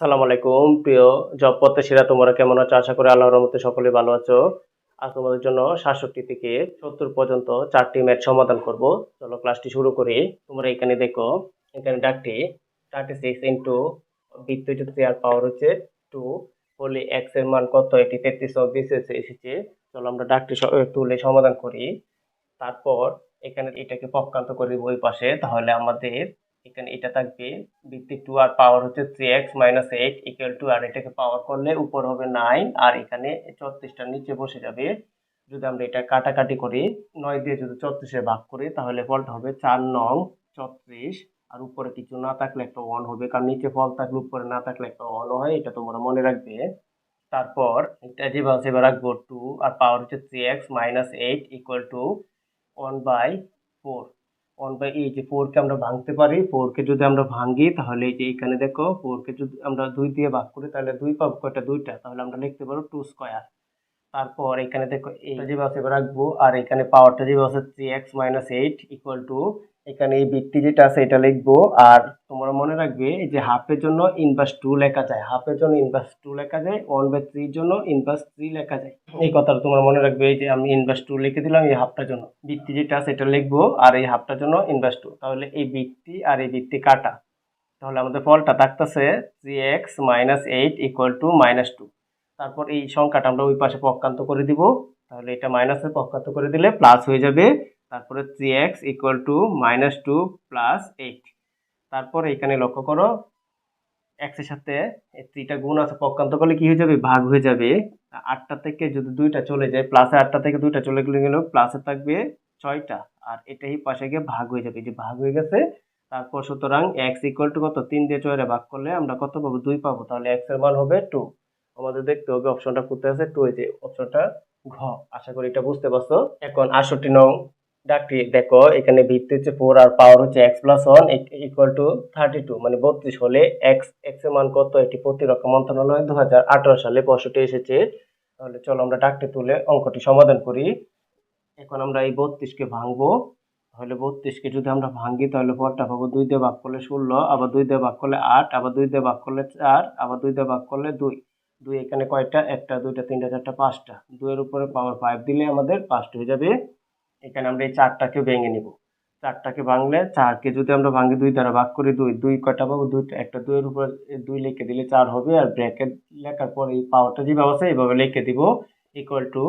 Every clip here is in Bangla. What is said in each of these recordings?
সালাম আলাইকুম। প্রিয় জব প্রত্যাশীরা, তোমরা কেমন আছো? আশা করি আল্লাহর রহমতে সকলে ভালো আছো। আজ তোমাদের জন্য সাতষট্টি থেকে সত্তর পর্যন্ত চারটি ম্যাথ সমাধান করব। চলো ক্লাসটি শুরু করি। তোমরা এখানে দেখো, এখানে ডাকটি thirty six into three power হচ্ছে টু হলে এক্সের মান কত? এটি তেত্রিশ বিশ এসেছে। চলো আমরা ডাকটি তুলে সমাধান করি। তারপর এখানে এটাকে পক্ষান্ত করে দিব ওই পাশে। তাহলে আমাদের এখানে এটা থাকবে, ভিত্তি টু আর পাওয়ার হচ্ছে three x minus eight equal to আর এটাকে পাওয়ার করলে উপর হবে নাইন আর এখানে চত্রিশটা নিচে বসে যাবে। যদি আমরা এটা কাটাকাটি করি, নয় দিয়ে যদি চত্রিশে ভাগ করি, তাহলে ফলটা হবে চার নং চত্রিশ, আর উপরে কিছু না থাকলে একটা ওয়ান হবে, কারণ নিচে ফল থাকলে উপরে না থাকলে একটা ওয়ান হয়, এটা তোমরা মনে রাখবে। তারপর এটা যেভাবে সেভাবে রাখব টু আর পাওয়ার হচ্ছে three x minus eight equal to one by four one by এই যে ফোরকে আমরা ভাঙতে পারি ফোরকে যদি আমরা ভাঙি, তাহলে এই যে এখানে দেখো ফোরকে যদি আমরা দুই দিয়ে ভাগ করি, তাহলে দুই পাবো কয়টা? দুইটা। তাহলে আমরা লিখতে পারব টু স্কোয়ার তারপর এখানে দেখো এইটা যেভাবে আছে এবার রাখব আর এখানে পাওয়ারটা যেভাবে আছে three x minus eight equal to এখানে এই বৃত্তি যেটা আছে এটা লিখব। আর তোমরা মনে রাখবে এই যে হাফের জন্য ইনভার্স টু লেখা যায়। হাফের জন্য ইনভার্স টু লেখা যায় ওয়ান বাই থ্রির জন্য ইনভার্স থ্রি লেখা যায়। এই কথাটা তোমরা মনে রাখবে এই যে আমি ইনভার্স টু লিখে দিলাম এই হাফটার জন্য। বৃত্তি যেটা আছে এটা লিখব আর এই হাফটার জন্য ইনভার্স টু তাহলে এই বৃত্তি আর এই বৃত্তি কাটা। তাহলে আমাদের ফলটা থাকতেছে three x minus eight equal to minus two তারপর এই সংখ্যাটা আমরা ওই পাশে পক্ষান্ত করে দিব। তাহলে এটা মাইনাসে পক্ষান্ত করে দিলে প্লাস হয়ে যাবে। তারপরে three x equal to minus two plus eight তারপর এখানে লক্ষ্য করো এক্সের সাথে থ্রিটা গুণ আছে, পক্ষান্ত করলে কি হয়ে যাবে? ভাগ হয়ে যাবে। আটটা থেকে যদি দুইটা চলে যায় প্লাসে আটটা থেকে দুইটা চলে গেলে গেলেও প্লাসে থাকবে ছয়টা আর এটাই পাশে গিয়ে ভাগ হয়ে যাবে। যে ভাগ হয়ে গেছে, তারপর সুতরাং এক্স ইকুয়াল টু কত? তিন দিয়ে ছয়টা ভাগ করলে আমরা কত পাবো? দুই পাবো। তাহলে এক্সের মান হবে টু আমাদের দেখতে হবে অপশনটা কোথায় আছে? টু যে অপশনটা ঘ। আশা করি এটা বুঝতে পারছ। এখন আটষট্টি নং ডাকটি দেখো, এখানে ভিত্তি হচ্ছে ফোর আর পাওয়ার হচ্ছে x plus one equal to thirty two মানে বত্রিশ হলে এক্স এক্সের মান কত? এটি প্রতিরক্ষা মন্ত্রণালয় দু হাজার আঠারো সালে পঁয়ষট্টি এসেছে। তাহলে চলো আমরা ডাকটি তুলে অঙ্কটি সমাধান করি। এখন আমরা এই বত্রিশকে ভাঙবো। তাহলে বত্রিশকে যদি আমরা ভাঙি, তাহলে পরটা পাবো দুই দিয়ে ভাগ করলে ষোলো, আবার দুই দিয়ে ভাগ করলে আট, আবার দুই দিয়ে ভাগ করলে চার, আবার দুই দিয়ে ভাগ করলে দুই। দুই এখানে কয়টা? একটা, দুইটা, তিনটা, চারটা, পাঁচটা। দুইয়ের উপরে পাওয়ার ফাইভ দিলে আমাদের পাঁচটা হয়ে যাবে। এখানে আমরা এই চারটাকে ভেঙে নিব। চারটাকে ভাঙলে চারকে যদি আমরা ভাঙি দুই দ্বারা ভাগ করি দুই দুই কয়টা পাবো? দুইটা একটা দুইয়ের উপর দুই লিখে দিলে চার হবে আর ব্র্যাকেট লেখার পর এই পাওয়ারটা যেভাবে আছে এইভাবে লিখে দিব। ইকুয়াল টু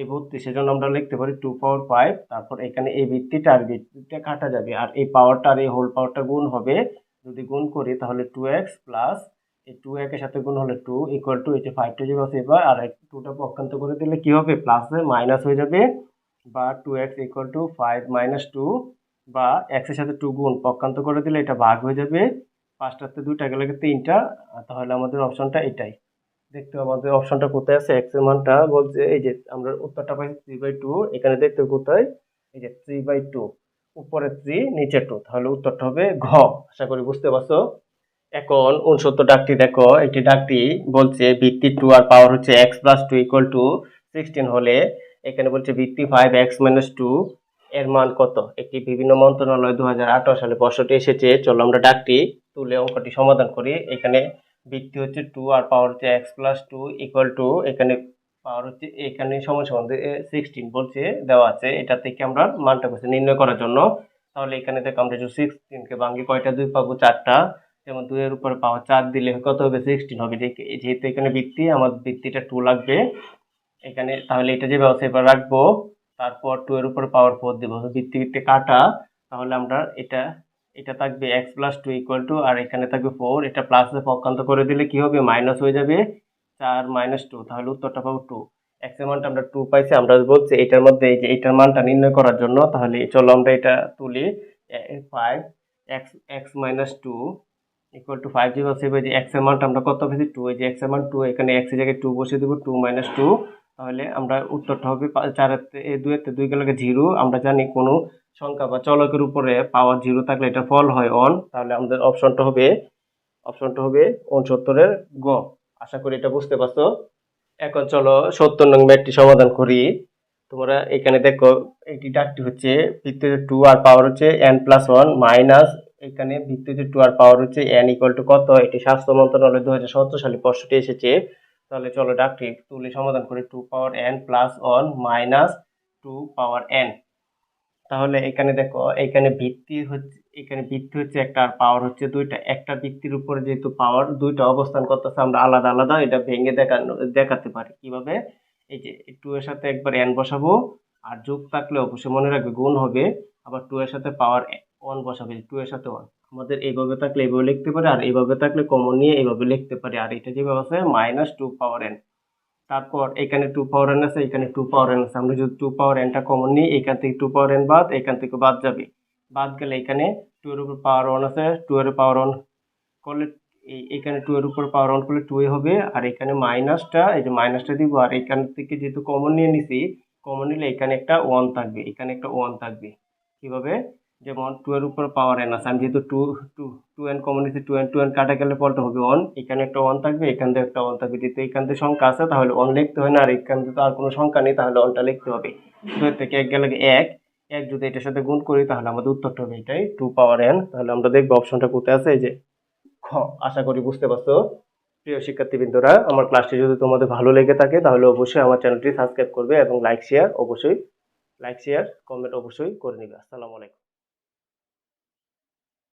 এই বত্রিশের জন্য আমরা লিখতে পারি টু পাওয়ার ফাইভ তারপর এখানে এই ভিত্তিটা আর ভিত্তিটা কাটা যাবে। আর এই পাওয়ারটা আর এই হোল পাওয়ারটা গুণ হবে। যদি গুণ করি তাহলে টু এক্স প্লাস এই টু একের সাথে গুণ হলে টু ইকুয়াল টু এই যে ফাইভটা যেভাবে আছে এবার, আর টুটা পক্ষান্ত করে দিলে কি হবে? প্লাসে মাইনাস হয়ে যাবে, বা two x equal to five minus two বা এক্সের সাথে টু গুণ পক্ষান্ত করে দিলে এটা ভাগ হয়ে যাবে। পাঁচটাতে দুইটা গেলে তিনটা? তাহলে আমাদের অপশনটা এটাই। দেখতে আমাদের অপশনটা কোথায় আছে? এক্সের মানটা বলছে, এই যে আমরা উত্তরটা পাইছি থ্রি বাই টু এখানে দেখতে কোথায়? এই যে থ্রি বাই টু উপরে থ্রি নিচে টু তাহলে উত্তরটা হবে ঘ। আশা করি বুঝতে পারছ? এখন উনসত্তর ডাকটি দেখো, একটি ডাকটি বলছে ভিত্তি টু আর পাওয়ার হচ্ছে x plus two equal to sixteen হলে এখানে বলছে ভিত্তি ফাইভ এক্স মাইনাস টু এর মান কত? একটি বিভিন্ন মন্ত্রণালয় দু হাজার আঠারো সালে বর্ষটি এসেছে। চলো আমরা ডাকটি তুলে অঙ্কটি সমাধান করি। এখানে ভিত্তি হচ্ছে টু আর পাওয়ার হচ্ছে x plus two equal to এখানে পাওয়ার হচ্ছে, এখানে সমান সিক্সটিন বলছে, দেওয়া আছে। এটা থেকে আমরা মানটা করছি নির্ণয় করার জন্য। তাহলে এখানে দেখো আমরা সিক্সটিনকে ভাঙি, কয়টা? দুই পাবো চারটা। যেমন দুইয়ের উপরে পাওয়ার চার দিলে কত হবে? সিক্সটিন হবে। যেহেতু এখানে বৃত্তি আমার বৃত্তিটা টু লাগবে। এখানে তাহলে এটা যে ব্যবস্থা এবার রাখব, তারপর টু এর উপরে পাওয়ার ফোর দেবো। বৃত্তি ভিত্তি কাটা, তাহলে আমরা এটা এটা থাকবে x plus two equal to আর এখানে থাকবে ফোর এটা প্লাসে পক্ষান্ত করে দিলে কি হবে? মাইনাস হয়ে যাবে চার মাইনাস টু তাহলে উত্তরটা পাবো টু এক্সের মানটা আমরা টু পাইছি। আমরা বলছি এটার মধ্যে এই যে এটার মানটা নির্ণয় করার জন্য, তাহলে চলো আমরা এটা তুলি। Five x x minus two equal to five zero save যে এক্সের মানটা আমরা কত পেয়েছি? টু এই যে এক্সের মান টু এখানে এক্সের জায়গায় টু বসিয়ে দেবো টু মাইনাস টু তাহলে আমরা উত্তরটা হবে চারের দুয়ের দুই গেলে জিরো আমরা জানি কোনো সংখ্যা বা চলকের উপরে পাওয়ার জিরো থাকলে এটা ফল হয় অন তাহলে আমাদের অপশনটা হবে অপশনটা হবে উনসত্তরের গ। আশা করি এটা বুঝতে পারছ? এখন চলো সত্তর নং ম্যাটটি সমাধান করি। তোমরা এখানে দেখো, এটি ডাকটি হচ্ছে, ভিত্তিতে টু আর পাওয়ার হচ্ছে এন প্লাস ওয়ান মাইনাস এখানে ভিত্তিতে টু আর পাওয়ার হচ্ছে এন ইকুয়াল টু কত? এটি স্বাস্থ্য মন্ত্রণালয় দু হাজার সতেরো সালে প্রশ্নটি এসেছে। তাহলে চলো ডাকটি তুলে সমাধান করি। Two power n plus one minus two power n তাহলে এখানে দেখো, এখানে ভিত্তি হচ্ছে, এখানে ভিত্তি হচ্ছে একটা আর পাওয়ার হচ্ছে দুইটা। একটা ভিত্তির উপরে যেহেতু পাওয়ার দুইটা অবস্থান করতেছে, আমরা আলাদা আলাদা এটা ভেঙে দেখানো, দেখাতে পারি। কীভাবে? এই যে টু এর সাথে একবার এন বসাবো, আর যোগ থাকলে অবশ্যই মনে রাখবে গুণ হবে। আবার টু এর সাথে পাওয়ার ওয়ান বসাবে টু এর সাথে ওয়ান আমাদের এইভাবে থাকলে এইভাবে লিখতে পারি, আর এইভাবে থাকলে কমন নিয়ে এইভাবে লিখতে পারি। আর এটা যেভাবে আছে মাইনাস টু পাওয়ার এন তারপর এখানে টু পাওয়ার এন আছে, এখানে টু পাওয়ার এন আছে। আমরা যদি টু পাওয়ার এনটা কমন নিই, এখান থেকে টু পাওয়ার এন বাদ, এখান থেকে বাদ যাবে। বাদ গেলে এখানে টু এর উপর পাওয়ার ওয়ান আছে টু এর পাওয়ার ওয়ান করলে এখানে টু এর উপর পাওয়ার ওয়ান করলে টু এ হবে। আর এখানে মাইনাসটা এই যে মাইনাসটা দিব, আর এখান থেকে যেহেতু কমন নিয়ে নিছি কমন নিলে এখানে একটা ওয়ান থাকবে, এখানে একটা ওয়ান থাকবে। কীভাবে? যেমন টু এর উপর পাওয়ার এন আছে আমি যেহেতু two two two n common নিচ্ছি টু এন টু এন কাটা গেলে পরটা হবে ওয়ান এখানে একটা ওয়ান থাকবে, এখান থেকে একটা ওয়ান থাকবে, যেহেতু এখান থেকে সংখ্যা আছে, তাহলে ওয়ান লিখতে হয় না, আর এখান থেকে তো আর কোনো সংখ্যা নেই, তাহলে ওয়ানটা লিখতে হবে। দুই থেকে এক গেলে এক? এক যদি এটার সাথে গুণ করি, তাহলে আমাদের উত্তরটা হবে এটাই টু পাওয়ার এন তাহলে আমরা দেখব অপশনটা কোথায় আছে, এই যে খ। আশা করি বুঝতে পারছ। প্রিয় শিক্ষার্থীবৃন্দরা, আমার ক্লাসটি যদি তোমাদের ভালো লেগে থাকে, তাহলে অবশ্যই আমার চ্যানেলটি সাবস্ক্রাইব করবে এবং লাইক শেয়ার অবশ্যই লাইক শেয়ার কমেন্ট অবশ্যই করে নেবে। আসসালামু আলাইকুম।